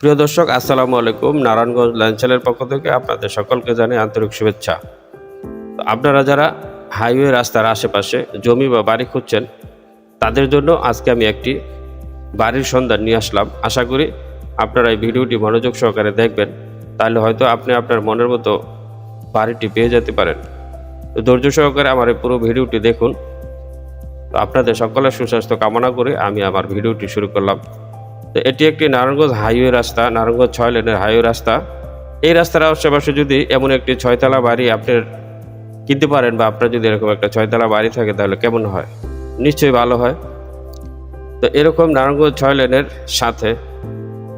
প্রিয় দর্শক, আসসালামু আলাইকুম। নারায়ণগঞ্জ লাঞ্চালের পক্ষ থেকে আপনাদের সকলকে জানাই আন্তরিক শুভেচ্ছা। আপনারা যারা হাইওয়ে রাস্তার আশেপাশে জমি বা বাড়ি খুঁজছেন, তাদের জন্য আজকে আমি একটি বাড়ির সন্ধান নিয়ে আসলাম। আশা করি আপনারা এই ভিডিওটি মনোযোগ সহকারে দেখবেন, তাহলে হয়তো আপনি আপনার মনের মতো বাড়িটি পেয়ে যেতে পারেন। তো ধৈর্য সহকারে আমার এই পুরো ভিডিওটি দেখুন। তো আপনাদের সকলের সুস্বাস্থ্য কামনা করে আমি আমার ভিডিওটি শুরু করলাম। তো এটি একটি নারায়ণগঞ্জ হাইওয়ে রাস্তা, নারায়ণগঞ্জ ছয় লেনের হাইওয়ে রাস্তা। এই রাস্তার আশেপাশে যদি এমন একটি ছয়তলা বাড়ি আপনার কিনতে পারেন বা আপনার যদি এরকম একটা ছয়তলা বাড়ি থাকে তাহলে কেমন হয়? নিশ্চয়ই ভালো হয়। তো এরকম নারায়ণগঞ্জ ছয় লেনের সাথে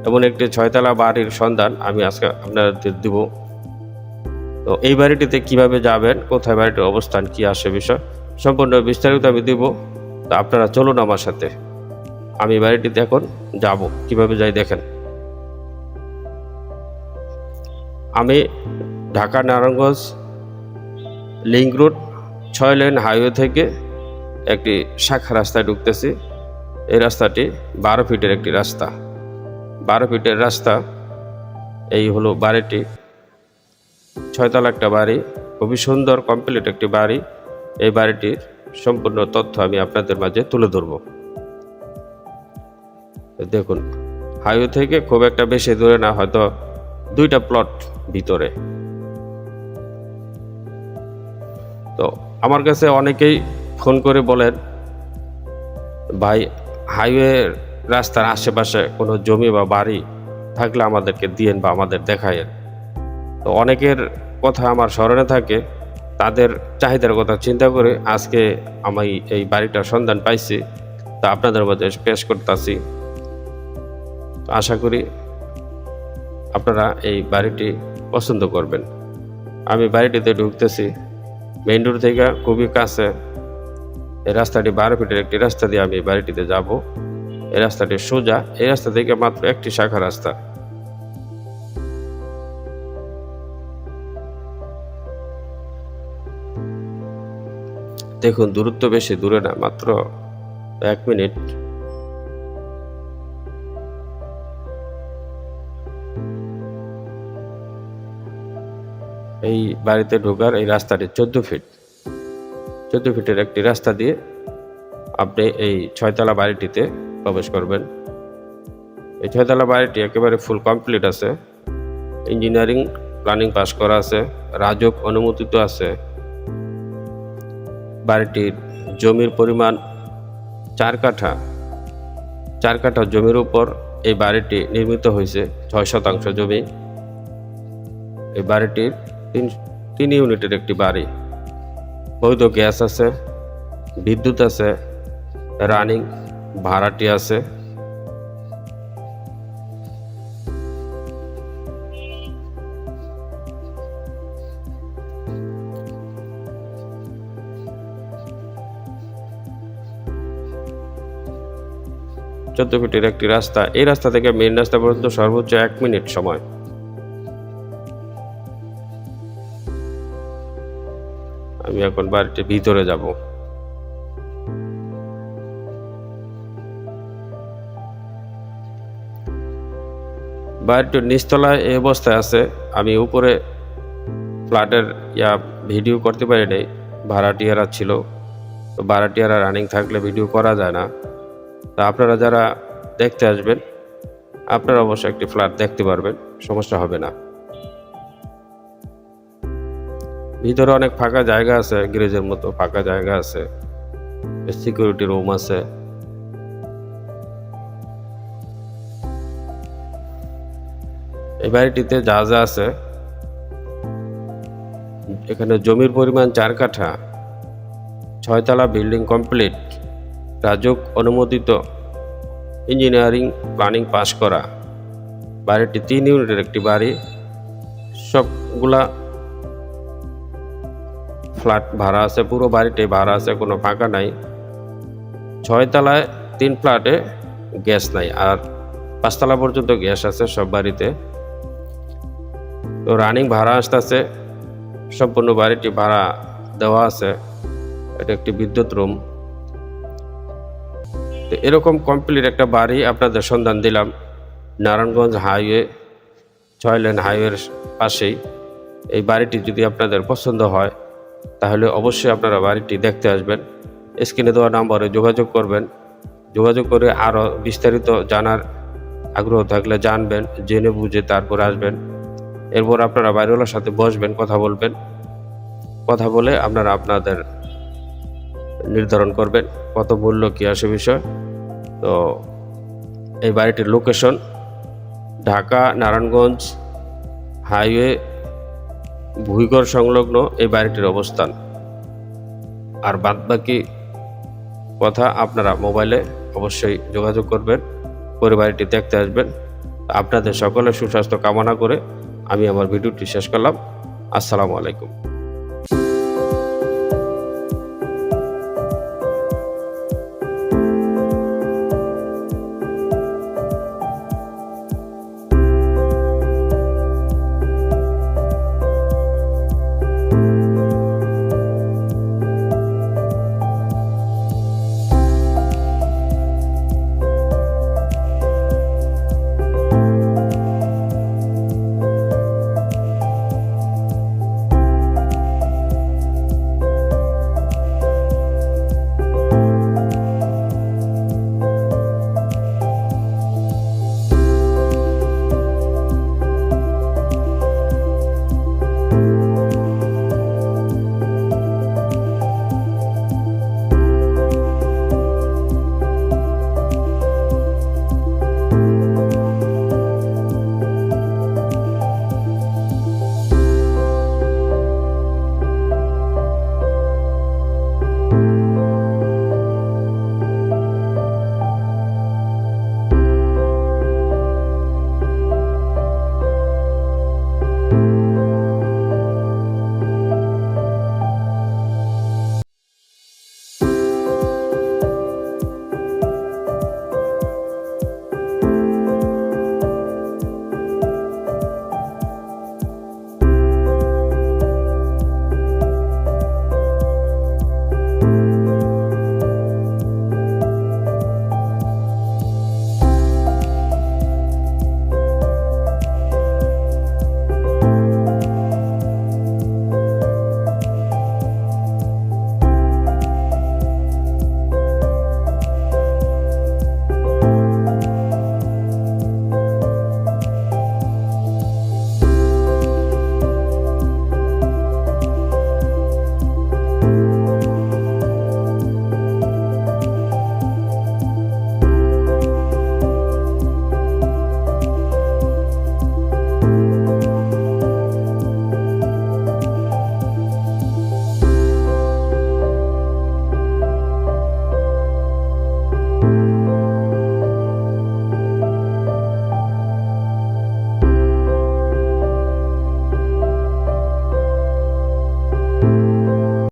এমন একটি ছয়তলা বাড়ির সন্ধান আমি আজকে আপনাদের দিব। তো এই বাড়িটিতে কীভাবে যাবেন, কোথায় বাড়িটির অবস্থান, কি আসে বিষয় সম্পূর্ণ বিস্তারিত আমি দিব। তো আপনারা চলুন আমার সাথে। আমি বাড়িটিতে এখন যাব। কীভাবে যাই দেখেন। আমি ঢাকা নারায়ণগঞ্জ লিঙ্ক রোড ছয় লেন হাইওয়ে থেকে একটি শাখা রাস্তায় ঢুকতেছি। এই রাস্তাটি বারো ফিটের একটি রাস্তা। বারো ফিটের রাস্তা, এই হলো বাড়িটি। ছয়তলা একটা বাড়ি, খুবই সুন্দর কমপ্লিট একটি বাড়ি। এই বাড়িটির সম্পূর্ণ তথ্য আমি আপনাদের মাঝে তুলে ধরব। দেখুন হাইওয়ে থেকে খুব একটা বেশি দূরে না, হয়তো দুইটা প্লট ভিতরে। তো আমার কাছে অনেকেই ফোন করে বলেন, ভাই হাইওয়ে রাস্তার আশেপাশে কোনো জমি বা বাড়ি থাকলে আমাদেরকে দিয়েন বা আমাদের দেখায়েন। তো অনেকের কথা আমার স্মরণে থাকে, তাদের চাহিদার কথা চিন্তা করে আজকে আমি এই বাড়িটার সন্ধান পাইছি, তা আপনাদের মধ্যে পেশ করতেছি। আশা করি আপনারা এই বাড়িটি পছন্দ করবেন। আমি বাড়িটিতে ঢুকতেছি। মেইন রোড থেকে খুবই কাছে এই রাস্তাটি বারো ফিটের একটি রাস্তা দিয়ে আমি বাড়িটিতে যাব। এই রাস্তাটি সোজা, এই রাস্তা থেকে মাত্র একটি শাখা রাস্তা। দেখুন, দূরত্ব বেশি, দূরে না, মাত্র এক মিনিট। এই বাড়িতে ঢোকার এই রাস্তাটি চোদ্দ ফিট চোদ্দ ফিটের একটি রাস্তা দিয়ে আপনি এই ছয়তলা বাড়িটিতে প্রবেশ করবেন। এই ছয়তলা বাড়িটি একেবারে ফুল কমপ্লিট আছে। ইঞ্জিনিয়ারিং প্ল্যানিং পাস করা আছে। রাজক অনুমোদিত আছে। বাড়িটির জমির পরিমাণ চার কাঠা। চার কাঠা জমির উপর এই বাড়িটি নির্মিত হয়েছে, ছয় শতাংশ জমি। এই বাড়িটির তিন তিন ইউনিটের একটি বাড়ি। বৈধ গ্যাস আছে, বিদ্যুৎ আছে, রানিং, ভাড়াটি আছে। চোদ্দ ফিটের একটি রাস্তা। এই রাস্তা থেকে মেন রাস্তা পর্যন্ত সর্বোচ্চ এক মিনিট সময়। আমি এখন বাড়িটির ভিতরে যাব। বাড়িটির নিচতলায় এই অবস্থায় আছে। আমি উপরে ফ্ল্যাটের ইয়া ভিডিও করতে পারি নাই ভাড়াটিয়ারা ছিল। তো ভাড়াটিয়ারা রানিং থাকলে ভিডিও করা যায় না। তা আপনারা যারা দেখতে আসবেন, আপনারা অবশ্যই একটি ফ্ল্যাট দেখতে পারবেন, সমস্যা হবে না। ভিতরে অনেক ফাঁকা জায়গা আছে গ্যারেজের মতো ফাঁকা জায়গা আছে সিকিউরিটি রুম আছে। এই বাড়িটিতে যা যা আছে, এখানে জমির পরিমাণ চার কাঠা, ছয়তলা বিল্ডিং কমপ্লিট, রাজক অনুমোদিত, ইঞ্জিনিয়ারিং প্ল্যানিং পাশ করা। বাড়িটি তিন ইউনিটের একটি বাড়ি, সবগুলা ফ্ল্যাট ভাড়া আছে, পুরো বাড়িটি ভাড়া আছে, কোনো ফাঁকা নাই। ছয়তলায় তিন ফ্ল্যাটে গ্যাস নাই আর পাঁচতলা পর্যন্ত গ্যাস আছে সব বাড়িতে। তো রানিং ভাড়া আসতেছে, সম্পূর্ণ বাড়িটি ভাড়া দেওয়া আছে। এটা একটি বিদ্যুৎ রুম। তো এরকম কমপ্লিট একটা বাড়ি আপনাদের সন্ধান দিলাম, নারায়ণগঞ্জ হাইওয়ে, ছয় লেন হাইওয়ের পাশেই। এই বাড়িটি যদি আপনাদের পছন্দ হয় তাহলে অবশ্যই আপনারা বাড়িটি দেখতে আসবেন। স্ক্রিনে দেওয়া নাম্বারে যোগাযোগ করবেন। যোগাযোগ করে আরও বিস্তারিত জানার আগ্রহ থাকলে জানবেন, জেনে বুঝে তারপর আসবেন। এরপর আপনারা বাড়িওয়ালার সাথে বসবেন, কথা বলবেন। কথা বলে আপনারা আপনাদের নির্ধারণ করবেন কত মূল্য, কী আসে বিষয়। তো এই বাড়িটির লোকেশন ঢাকা, নারায়ণগঞ্জ হাইওয়ে ভুইগড় সংলগ্ন এই বাড়িটির অবস্থান। আর বাদবাকি কথা আপনারা মোবাইলে অবশ্যই যোগাযোগ করবেন, পরিবারটি দেখতে আসবেন। আপনাদের সকলের সুস্বাস্থ্য কামনা করে আমি আমার ভিডিওটি শেষ করলাম। আসসালামু আলাইকুম।